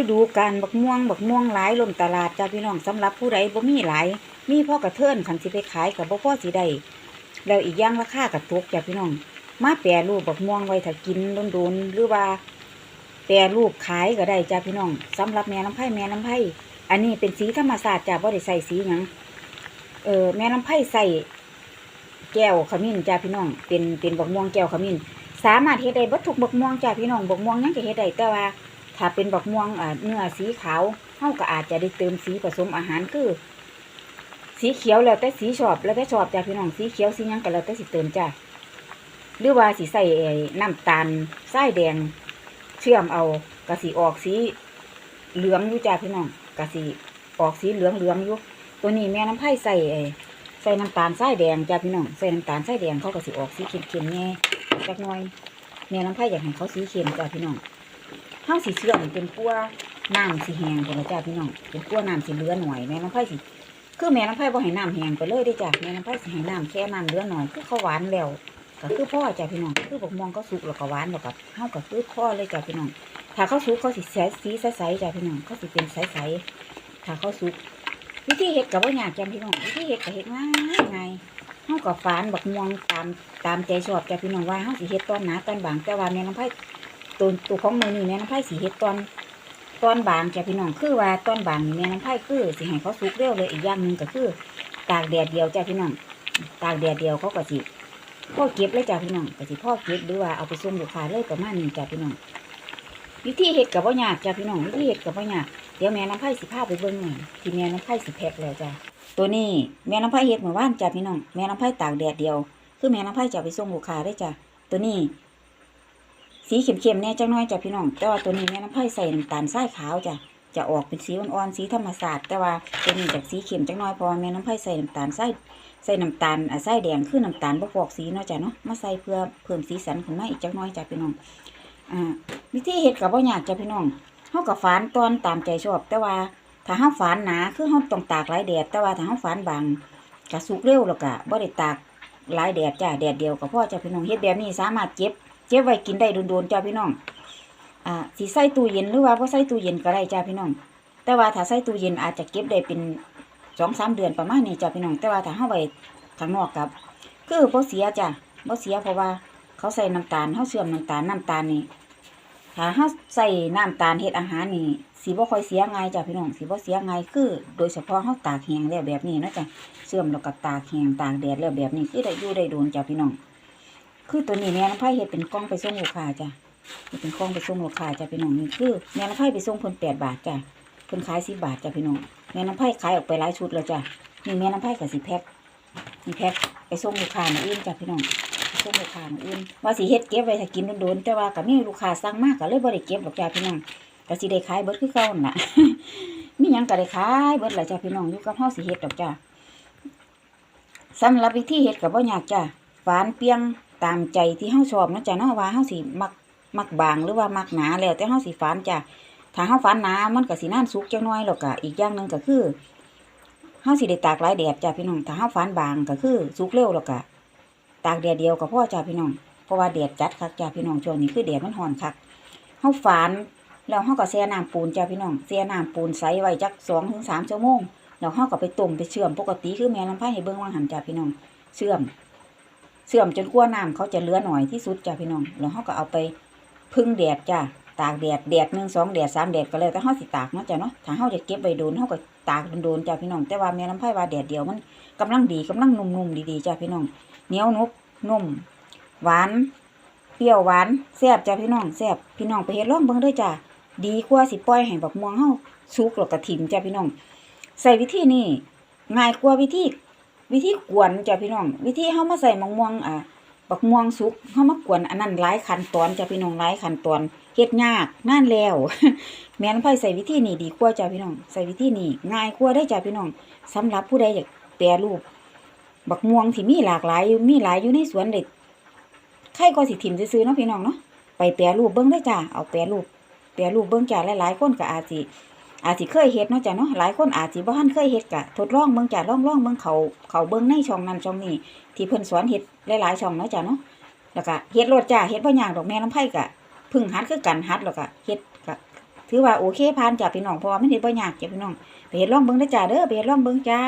ฤดูกาลบักม่วงบักม่วงหลายล้นตลาดจ้าพี่น้องสำหรับผู้ใดบ่มีหลาย มีพ่อกระเทินคันสิไปขายกับบ่พ่อสิได้แล้วอีกอย่างราคาก็ตกจ้าพี่น้อง มาแปรรูปบักม่วงไว้ถ้ากินโดนๆหรือว่าแปรรูปขายก็ได้จ้าพี่น้องสำหรับแม่น้ำไผ่แม่น้ำไผ่อันนี้เป็นสีธรรมชาติจ้าบ่ได้ใส่สีหยังเออแม่น้ำไผ่ใส่แก้วขมิ้นจ้าพี่น้อง เป็นเป็นบักม่วงแก้วขมิ้นสามารถเฮ็ดได้บัดทุกบักม่วงจ้าพี่น้องบักม่วงยังก็เฮ็ดได้แต่ว่า ถ้าเป็นบักม่วงเนื้อสีขาวเฮาก็อาจจะได้เติมสีผสมอาหารคือ สีเขียวแล้วแต่สีชอบแล้วแต่ชอบจ้าพี่น้องสีเขียวสียังก็แล้วแต่สิเติมจ้าหรือว่าสิใส่น้ำตาลทรายแดง เชื่อมเอากะสิออกสีเหลืองอยู่จ้าพี่น้องกะสิออกสีเหลืองเหลืองอยู่ตัวนี้แม่น้ำไผ่ใส่ใส่น้ำตาลทรายแดงจ้าพี่น้องใส่น้ำตาลทรายแดงเขาก็สิออกสีเค็มๆแน่จักน่อยแม่น้ำไผ่อยากให้เขาสีเค็มจ้าพี่น้อง ห้าสีเชื่อมเป็นกั้วน้ำสีแห้งเป็นจ้าพี่น้องเป็นกั้วน้ำสีเหลือหน่อยแม่น้ำไผ่สิคือแม่น้ำไผ่บ่ให้น้ำแห้งไปเลยได้จ้าแม่น้ำไผ่สิให้น้ำแค่น้ำเหลือหน่อยคือเขาหวานแล้วก็คือพ่อจ้ะพี่น้องคือบักม่วงก็สุกแล้วก็หวานแล้วก็เฮาก็คือพ่อเลยจ้ะพี่น้องถ้าเขาสุกเขาสิใสสีใสๆจ้ะพี่น้องเขาสิเป็นใสๆถ้าเขาสุกวิธีเฮ็ดก็บ่ยากจ้ะพี่น้องวิธีเฮ็ดก็เฮ็ดง่ายง่ายเฮาก็ฝานบักม่วงตามตามใจชอบจ้ะพี่น้องว่าเฮาสิเฮ็ดตอนหนาตอนบางแต่ว่าแม่น้ำไผ่ ตัวตัวของมือนี้แม่น้ำไผ่สิเฮ็ดตอนตอนบางจ้ะพี่น้องคือว่าตอนบางนี่แม่น้ำไผ่คือสิให้เขาสุกเร็วเลยอีกอย่างหนึงก็คือตากแดดเดียวจ้ะพี่น้องตากแดดเดียวเขาก็สิพ่อเก็บเลยจ้ะพี่น้องก็สิพ่อเก็บหรือว่าเอาไปส่งลูกค้าเลยประมาณนี้จ้ะพี่น้องวิธีเฮ็ดกับบ่ยากจ้ะพี่น้องวิธีเฮ็ดกับบ่ยากเดี๋ยวแม่น้ำไผ่สิพาไปเบิ่งหน่อยที่แม่น้ำไผ่สิแพ็คแล้วจ้ะตัวนี้แม่น้ำไผ่เฮ็ดเมื่อวานจ้ะพี่น้องแม่น้ำไผ่ตากแดดเดียว คือแม่น้ำไผ่จะไปส่งลูกค้าได้จ้ะตัวนี้ สีเข้มๆแน่จังน้อยจ้ะพี่น้องแต่ว่าตัวนี้แม่น้ำไผ่ใส่น้ำตาลทรายขาวจ้ะจะออกเป็นสีอ่อนๆสีธรรมชาติแต่ว่าตัวนี้จากสีเข้มจังน้อยพราะว่าแม่น้ำไผ่ใส่น้ำตาลทรายใส่น้ำตาลอะใส่แดงคือน้ำตาลบ่ฟอกสีเนาะจ้ะเนาะมาใส่เพื่อเพิ่มสีสันขึ้นมาอีกจักน้อยจ้ะพี่น้องอ่าวิธีเฮ็ดก็บ่ยากจ้ะพี่น้องเฮาก็ฝานตอนตามใจชอบ แต่ว่าถ้าเฮาฝานหนาคือเฮาต้องตากหลายแดดแต่ว่าถ้าเฮาฝานบางก็สุกเร็วแล้วก็บ่ได้ตากหลายแดดจ้ะแดดเดียวก็พอจ้ะพี่น้องเฮ็ดแบบนี้สามารถเก็บ เก็บไว้กินได้โดนๆจ้ะพี่น้อง อ่าสิใส่ตู้เย็นหรือว่าบ่ใส่ตู้เย็นก็ได้จ้ะพี่น้อง แต่ว่าถ้าใส่ตู้เย็นอาจจะเก็บได้เป็นสองสามเดือนประมาณนี้จ้ะพี่น้อง แต่ว่าถ้าเฮาไว้ข้างนอกกับคือบ่เสียจ้ะบ่เสียเพราะว่าเขาใส่น้ำตาลเขาเชื่อมน้ำตาลน้ำตาลนี่ถ้าเขาใส่น้ำตาลเฮ็ดอาหารนี่สิบ่ค่อยเสียง่ายจ้ะพี่น้องสิบ่เสียง่ายคือ โดยเฉพาะเขาตากแห้งแล้วแบบนี้เนาะจ้ะเชื่อมแล้วก็ตากแห้งตากแดดแล้วแบบนี้คือได้อยู่ได้โดนจ้ะพี่น้อง คือตัวนี้แม่น้ำไผ่เฮ็ดเป็นกล่องไปส่งลูกค้าจ้ะเฮ็ดเป็นกล่องไปส่งลูกค้าจ้ะพี่น้องนี่คือแม่น้ำไผ่ไปส่งเพิ่น8บาทจ้ะเพิ่นขาย10บาทจ้ะพี่น้องแม่น้ำไผ่ขายออกไปหลายชุดแล้วจ้ะนี่แม่น้ำไผ่ก็สิแพ็คมีแพ็คไปส่งลูกค้ามาอื่นจ้ะพี่น้องไปส่งลูกค้ามาอื่นว่าสิเฮ็ดเก็บไว้ถ้ากินโดนๆแต่ว่าก็มีลูกค้าสั่งมากก็เลยบ่ได้เก็บหรอกจ้ะพี่น้องก็สิได้ขายเบิดคือเก่านั่นล่ะมีหยังก็ได้ขายเบิดล่ะจ้ะพี่น้องอยู่กับเฮาสิเฮ็ดดอกจ้ะสำหรับวิธีเฮ็ดก็บ่ยากจ้ะฝานเปียง ตามใจที่เฮาชอบนะจ้ะเนาะว่าเฮาสิมักมักบางหรือว่ามักหนาแล้วแต่เฮาสิฝานจ้ะถ้าเฮาฝานหนามันก็สินานสุกจังน้อยแล้วก็อีกอย่างหนึ่งก็คือเฮาสิได้ตากหลายแดดจ้ะพี่น้องถ้าเฮาฝานบางก็คือสุกเร็วแล้วก็ตากแดดเดียวก็พอจ้ะพี่น้องเพราะว่าแดดจัดคักจ้ะพี่น้องช่วงนี้คือแดดมันร้อนคักเฮาฝานแล้วเฮาก็แช่น้ำปูนจ้ะพี่น้องแช่น้ำปูนใส่ไว้จัก2ถึง3ชั่วโมงแล้วเฮาก็ไปต้มไปเชื่อมปกติคือแม่น้ำไผให้เบิ่งว่าหั่นจ้ะพี่น้องเชื่อม เชื่อมจนกว่าน้ำเขาจะเหลือหน่อยที่สุดจ้ะพี่น้องแล้วเฮาก็เอาไปพึ่งแดดจ้ะตากแดดแดดหนึ่งสองแดดสามแดดก็แล้วแต่เฮาสิตากเนาะจ้ะเนาะถ้าเฮาจะเก็บไว้โดนเฮาก็ตากโดนๆจ้ะพี่น้องแต่ว่าแม่น้ำไผว่าแดดเดียวมันกำลังดีกำลังนุ่มๆดีๆจ้ะพี่น้องเหนียวนุบนุ่มหวานเปรี้ยวหวานแซ่บจ้ะพี่น้องแซ่บพี่น้องไปเฮ็ดลองเบิ่งด้อจ้ะดีกว่าสิปล่อยให้บักม่วงเฮาสุกแล้วก็ถิ่มจ้ะพี่น้อง ใส่วิธีนี้ง่ายกว่าวิธี วิธีกวนจ้ะพี่น้อง วิธีเฮามาใส่มะม่วงอ่าบักม่วงสุกเฮามากวนอันนั้นหลายขั้นตอนจ้ะพี่น้องหลายขั้นตอนเฮ็ดยากนานแล้ว แม่นไผใส่วิธีนี้ดีกว่าจ้ะพี่น้องใส่วิธีนี้ง่ายกว่าได้จ้ะพี่น้องสำหรับผู้ใดอยากแปรรูปบักม่วงที่มีหลากหลายอยู่มีหลายอยู่ในสวนเด็ดใครก็สิถิ่มซื้อเนาะพี่น้องเนาะไปแปรรูปเบิ่งได้จ้าเอาแปรรูปแปรรูปเบิ่งจ้าหลายๆคนก็อาจสิ อาจสิเคยเฮ็ดเนาะจ้ะเนาะหลายคนอาจสิบ่ทันเคยเฮ็ดกะทดลองเบิ่งจ้าลองลองเบิ่งเขาเขาเบิ่งในช่องนั้นช่องนี้ ที่เพิ่นสอนเฮ็ดหลายๆช่องเนาะจ้ะเนาะแล้วก็เฮ็ดโลดจ้าเฮ็ดบ่ยากดอกแม่น้ำไผกะพึ่งหัดคือกันหัดแล้วก็เฮ็ดกะถือว่าโอเคผ่านจ้ะพี่น้องเพราะว่ามันเฮ็ดบ่ยากจ้ะพี่น้องไปเฮ็ดลองเบิ่งเด้อจ้าเด้อไปเฮ็ดลองเบิ่งจ้า